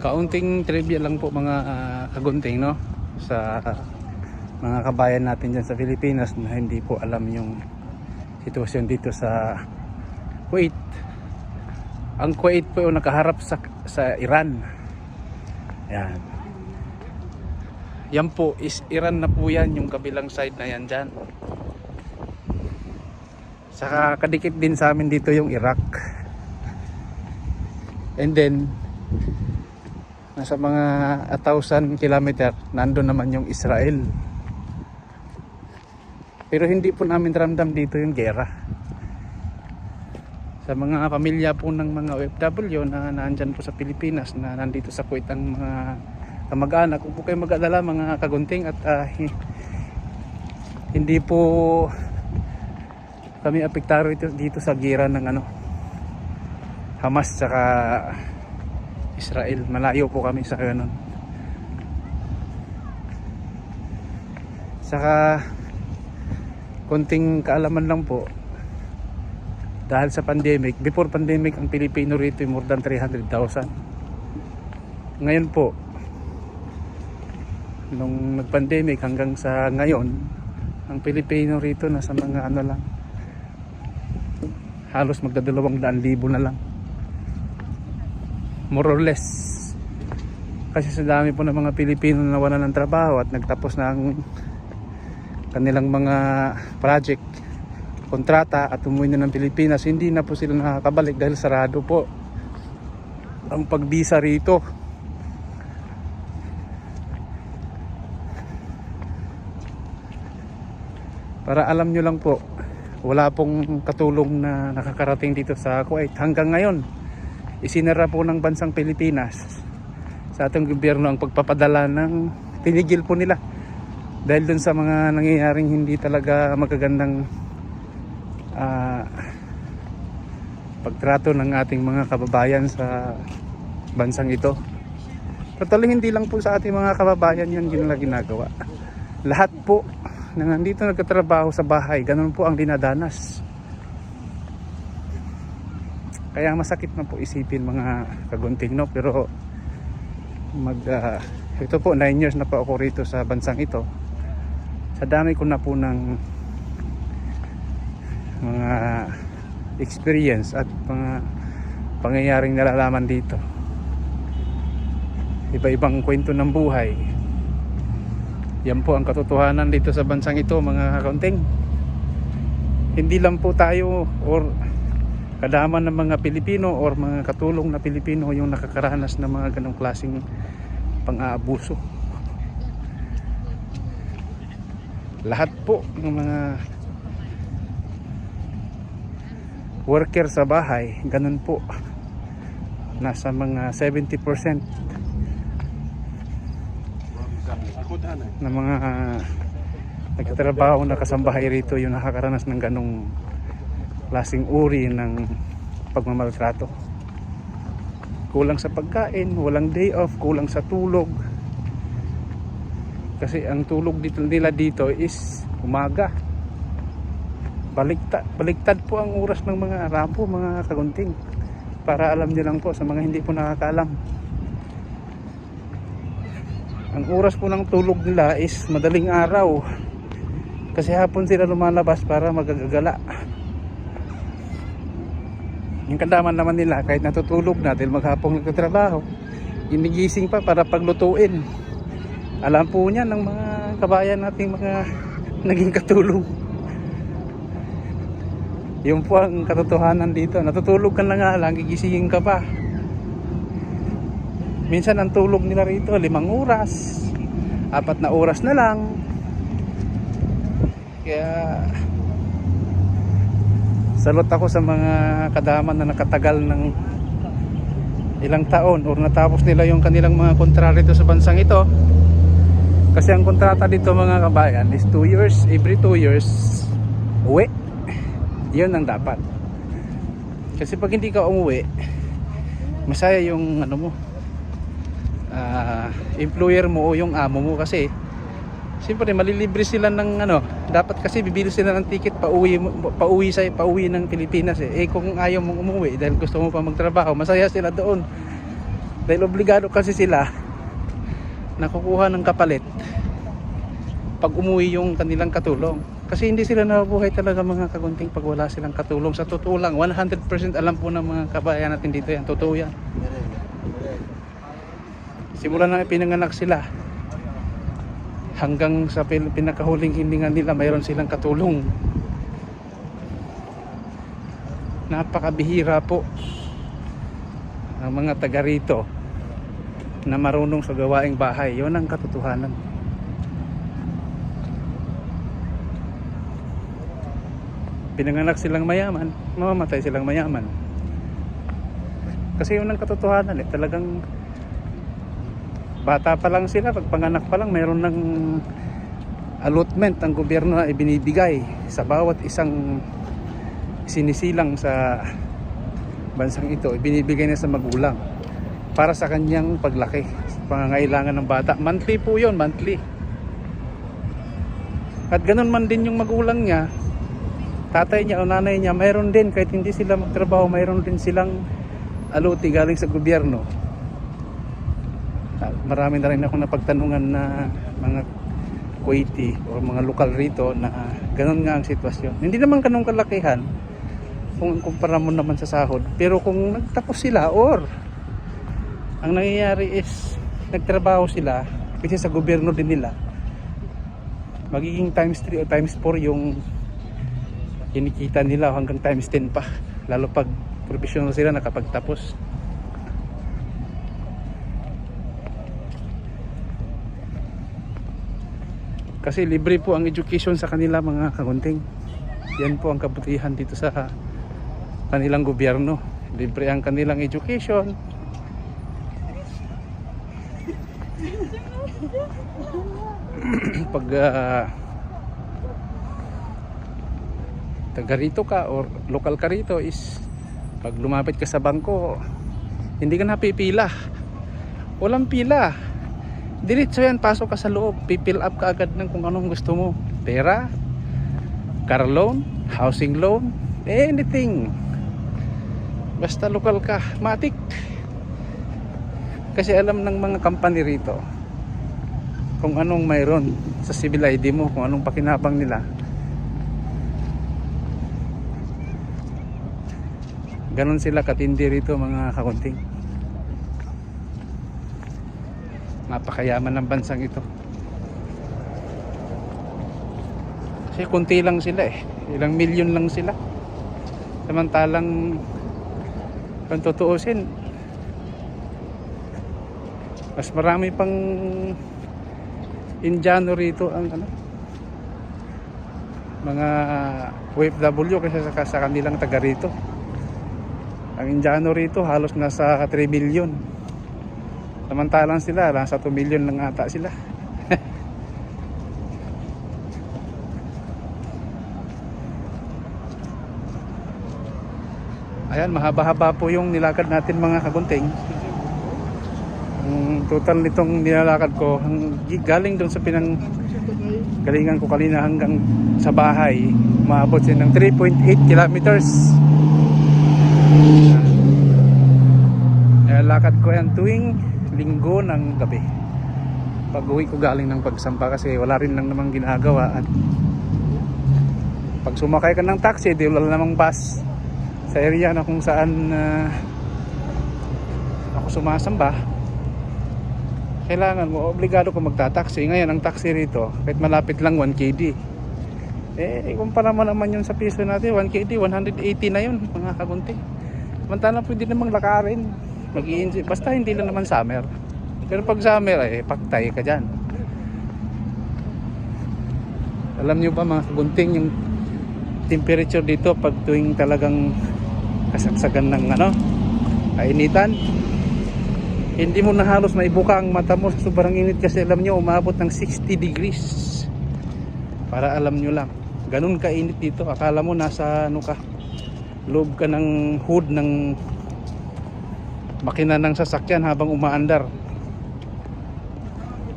Kaunting trivia lang po mga ah, kagunting no sa mga kabayan natin dyan sa Pilipinas na hindi po alam yung sitwasyon dito sa Kuwait. Ang Kuwait po yung nakaharap sa, sa Iran. Yan. Yan po is Iran na po yan yung kabilang side na yan dyan. Saka kadikit din sa amin dito yung Iraq. And then nasa mga 1,000 kilometer nando naman yung Israel. Pero hindi po namin ramdam dito yung gera. Sa mga pamilya po ng mga OFW na naandyan po sa Pilipinas na nandito sa Kuwait ang mga kamag-anak, kung po kayo mag-alala mga kagunting at hi- hindi po kami apektado ito, dito sa gira ng ano Hamas saka Israel. Malayo po kami sa ganun saka konting kaalaman lang po. Dahil sa pandemic before pandemic ang Pilipino rito ay more than 300,000 ngayon po nung nag-pandemic hanggang sa ngayon ang Pilipino rito nasa mga ano lang halos magdadalawang daan libo na lang more or less. Kasi sa dami po ng mga Pilipino na nawala ng trabaho at nagtapos na ang kanilang mga project kontrata at umuwi na ng Pilipinas hindi na po sila nakakabalik dahil sarado po ang pagbisa rito. Para alam nyo lang po wala pong katulong na nakakarating dito sa Kuwait hanggang ngayon isinara po ng bansang Pilipinas sa ating gobyerno ang pagpapadala ng tinigil po nila. Dahil dun sa mga nangyayaring hindi talaga magagandang ah, pagtrato ng ating mga kababayan sa bansang ito. Totally hindi lang po sa ating mga kababayan yan yun ginagawa lahat po na nandito nagtatrabaho sa bahay ganun po ang dinadanas kaya masakit na po isipin mga kagunting no? Pero mag ah, ito po 9 years na po ako rito sa bansang ito. Sa dami ko na po ng mga experience at mga pangyayaring nalalaman dito. Iba-ibang kwento ng buhay. Yan po ang katotohanan dito sa bansang ito mga kaunting hindi lang po tayo or kadaman ng mga Pilipino or mga katulong na Pilipino yung nakakaranas ng mga ganong klaseng pang-aabuso. Lahat po ng mga worker sa bahay ganun po. Nasa mga 70% ng mga nagtatrabaho na kasambahay rito yung nakakaranas ng ganong klaseng uri ng pagmamaltrato. Kulang sa pagkain walang day off kulang sa tulog. Kasi ang tulog dito nila dito is umaga. Baliktad, baliktad po ang oras ng mga rampo mga kagunting para alam nyo lang po sa mga hindi po nakakaalam. Ang oras po ng tulog nila is madaling araw. Kasi hapon sila lumalabas para magagala yung kandaman naman nila kahit natutulog na dahil maghapong nagtatrabaho inigising pa para paglutuin. Alam po niya ng mga kabayan nating mga naging katulong. Yun po ang katotohanan dito. Natutulog ka na nga lang gigisingin ka pa. Minsan ang tulog nila rito limang oras apat na oras na lang. Kaya salot ako sa mga kadaman na nakatagal ng ilang taon or natapos nila yung kanilang mga kontrata dito sa bansang ito. Kasi ang kontrata dito mga kabayan is 2 years. Every 2 years uwi. Yun ang dapat. Kasi pag hindi ka umuwi masaya yung ano mo ah, employer mo o yung amo mo kasi siyempre malilibre sila ng ano dapat kasi bibili sila ng ticket pauwi pauwi sa pauwi ng Pilipinas eh. eh kung ayaw mong umuwi dahil gusto mo pa magtrabaho masaya sila doon Dahil obligado kasi sila na kukuha ng kapalit pag umuwi yung kanilang katulong. Kasi hindi sila nabubuhay talaga mga kagunting pag wala silang katulong. Sa totoo lang, 100% alam po ng mga kabayan natin dito yan. Totoo yan. Simula na pinanganak sila hanggang sa pin- pinakahuling hininga nila mayroon silang katulong. Napakabihira po ang mga taga rito na marunong sa gawaing bahay. Yun ang katotohanan. Pinanganak silang mayaman, mamamatay silang mayaman. Kasi yun ang katotohanan eh. Talagang bata pa lang sila, pag panganak pa lang, mayroon ng allotment ang gobyerno na ibinibigay sa bawat isang sinisilang sa bansang ito, ibinibigay na sa magulang para sa kanyang paglaki, pangangailangan ng bata. Monthly po yun, monthly. At ganun man din yung magulang niya, tatay niya o nanay niya, mayroon din, kahit hindi sila magtrabaho, mayroon din silang aluti galing sa gobyerno. Marami na rin ako napagtanungan na mga Kuwaiti o mga lokal rito na ganun nga ang sitwasyon. Hindi naman ganun kalakihan kung kumpara mo naman sa sahod. Pero kung nagtapos sila or ang nangyayari is nagtrabaho sila kasi sa gobyerno din nila magiging times 3 o times 4 yung kinikita nila hanggang times 10 pa lalo pag professional sila nakapagtapos kasi libre po ang education sa kanila mga kagunting yan po ang kabutihan dito sa kanilang gobyerno. Libre ang kanilang education. Pag ah, taga rito ka or local ka rito is pag lumapit ka sa bangko hindi ka napipila. Walang pila diretso yan pasok ka sa loob. Pipil up ka agad ng kung anong gusto mo. Pera car loan housing loan anything. Basta lokal ka matik. Kasi alam ng mga company rito kung anong mayroon sa civil ID mo kung anong pakinabang nila. Ganon sila katindi rito mga kakunting napakayaman ng bansang ito. Kasi kunti lang sila eh. Ilang milyon lang sila. Samantalang kung tutuusin mas marami pang Indiano rito ang ano mga OFW kasi sa, sa kanilang taga rito. Ang Indiano rito halos nasa 3 million samantalang sila nasa 2 million lang ata sila. Ayan mahaba-haba po yung nilakad natin mga kagunting. Ang total nitong nilalakad ko ang galing doon sa pinang galingan ko kanina hanggang sa bahay maabot siya ng 3.8 kilometers. Kaya lakad ko yan tuwing linggo ng gabi. Pag uwi ko galing ng pagsampa kasi wala rin lang namang ginagawa at pag sumakay ka ng taxi di wala namang bus. Sa area na kung saan ah, ako sumasamba kailangan mo obligado ko magta-taxi. Ngayon ang taxi rito kahit malapit lang 1 KD eh kumpara mo naman yun sa piso natin 1 KD 180 na yun mga kagunti Samantala pwede namang lakarin mag basta hindi lang naman summer. Pero pag summer eh paktay ka dyan. Alam nyo ba mga kagunting yung temperature dito pag tuwing talagang kasagsagan ng ano kainitan hindi mo na halos maibuka ang mata mo sa sobrang init kasi alam nyo umabot ng 60 degrees. Para alam nyo lang ganun kainit dito. Akala mo nasa ano ka loob ka ng hood ng makina ng sasakyan habang umaandar.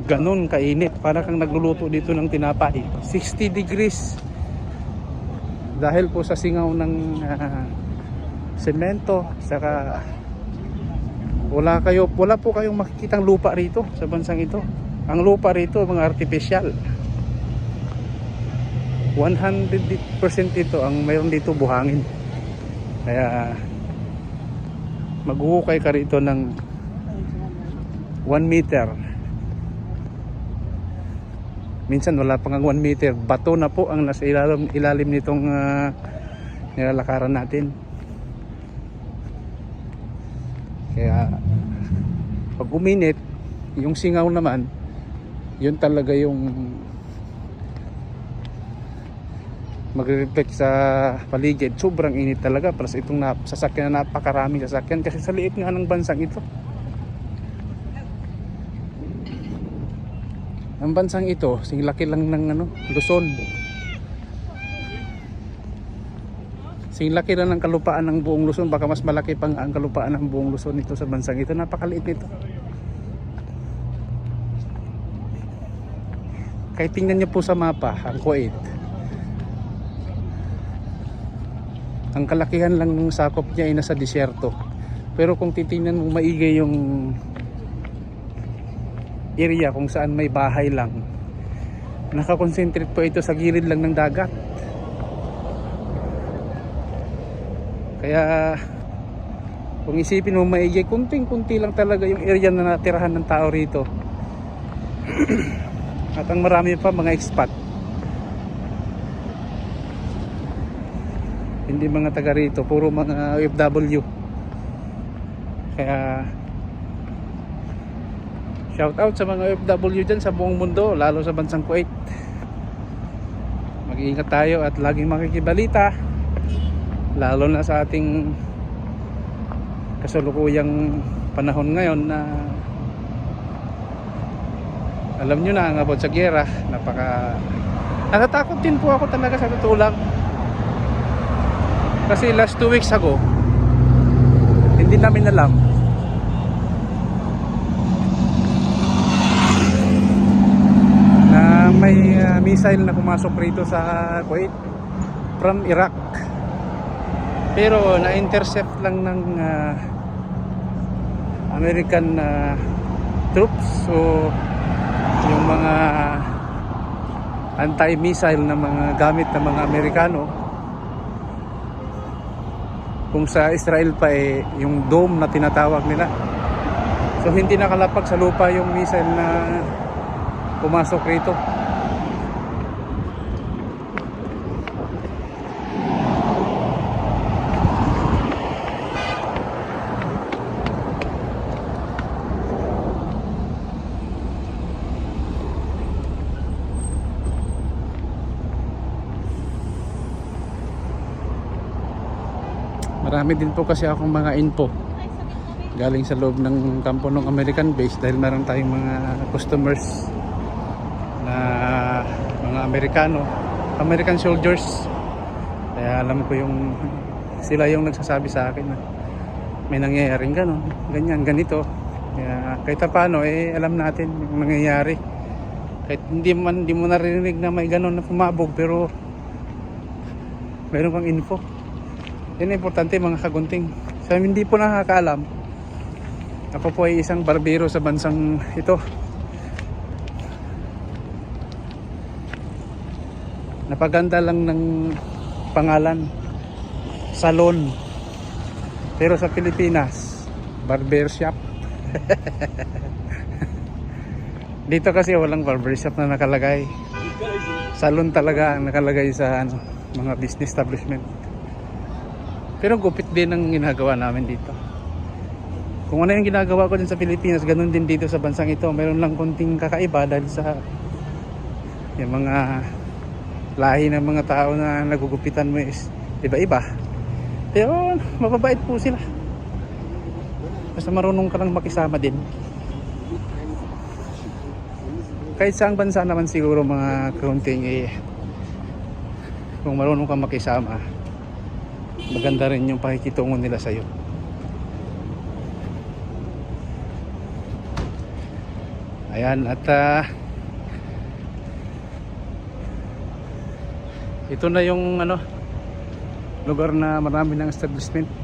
Ganun kainit. Para kang nagluluto dito ng tinapay. 60 degrees. Dahil po sa singaw ng ah, semento saka wala kayo wala po kayong makikitang lupa rito sa bansang ito. Ang lupa rito mga artificial. 100% ito ang mayroon dito buhangin. Kaya maghuhukay ka rito ng 1 meter. Minsan wala pang 1 meter. Bato na po ang nasa ilalim, ilalim nitong ah, nilalakaran natin. Kaya pag uminit yung singaw naman yun talaga yung magre-reflect sa paligid. Sobrang init talaga plus itong na, sasakyan na napakaraming sasakyan. Kasi sa liit nga ng bansang ito. Ang bansang ito sing laki lang ng ano Luzon. Sing laki lang ng kalupaan ng buong Luzon. Baka mas malaki pang ang kalupaan ng buong Luzon ito sa bansang ito. Napakaliit nito. Kahit tingnan niyo po sa mapa ang Kuwait ang kalakihan lang ng sakop niya ay nasa disyerto. Pero kung titingnan mo maigay yung area kung saan may bahay lang. Nakakonsentrate po ito sa gilid lang ng dagat. Kaya kung isipin mo maigi kunting kunti lang talaga yung area na natirahan ng tao rito. At ang marami pa mga expat hindi mga taga rito puro mga OFW kaya shout out sa mga OFW dyan sa buong mundo lalo sa bansang Kuwait. Mag-iingat tayo at laging makikibalita lalo na sa ating kasalukuyang panahon ngayon na alam nyo na ang about sa gera napaka natatakot din po ako talaga sa totoo lang kasi last 2 weeks ago hindi namin alam. Na may uh, missile na pumasok rito sa Kuwait from Iraq. Pero na-intercept lang ng uh, American uh, troops. So yung mga anti-missile na mga gamit ng mga Amerikano kung sa Israel pa eh yung dome na tinatawag nila. So hindi nakalapag sa lupa yung missile na pumasok rito marami din po kasi akong mga info. Galing sa loob ng kampo ng American base dahil meron tayong mga customers na mga Amerikano American soldiers. Kaya alam ko yung sila yung nagsasabi sa akin na may nangyayaring gano'n ganyan ganito. Kaya kahit pa paano eh alam natin yung nangyayari. Kahit hindi man hindi mo narinig na may gano'n na pumabog pero meron kang info yan ang importante mga kagunting. Sa hindi po nakakaalam, ako po ay isang barbero sa bansang ito. Napaganda lang ng pangalan. Salon. Pero sa Pilipinas, barber shop. Dito kasi walang barber shop na nakalagay. Salon talaga ang nakalagay sa ano, mga business establishment. Pero gupit din ang ginagawa namin dito. Kung ano yung ginagawa ko din sa Pilipinas, ganun din dito sa bansang ito. Meron lang konting kakaiba dahil sa yung mga lahi ng mga tao na nagugupitan mo is iba-iba. Pero mababait po sila. Basta marunong ka lang makisama din. Kahit saang bansa naman siguro mga kaunting eh, kung marunong ka makisama, maganda rin yung pakikitungo nila sa'yo. Ayan, at ah, ito na yung ano lugar na marami ng establishment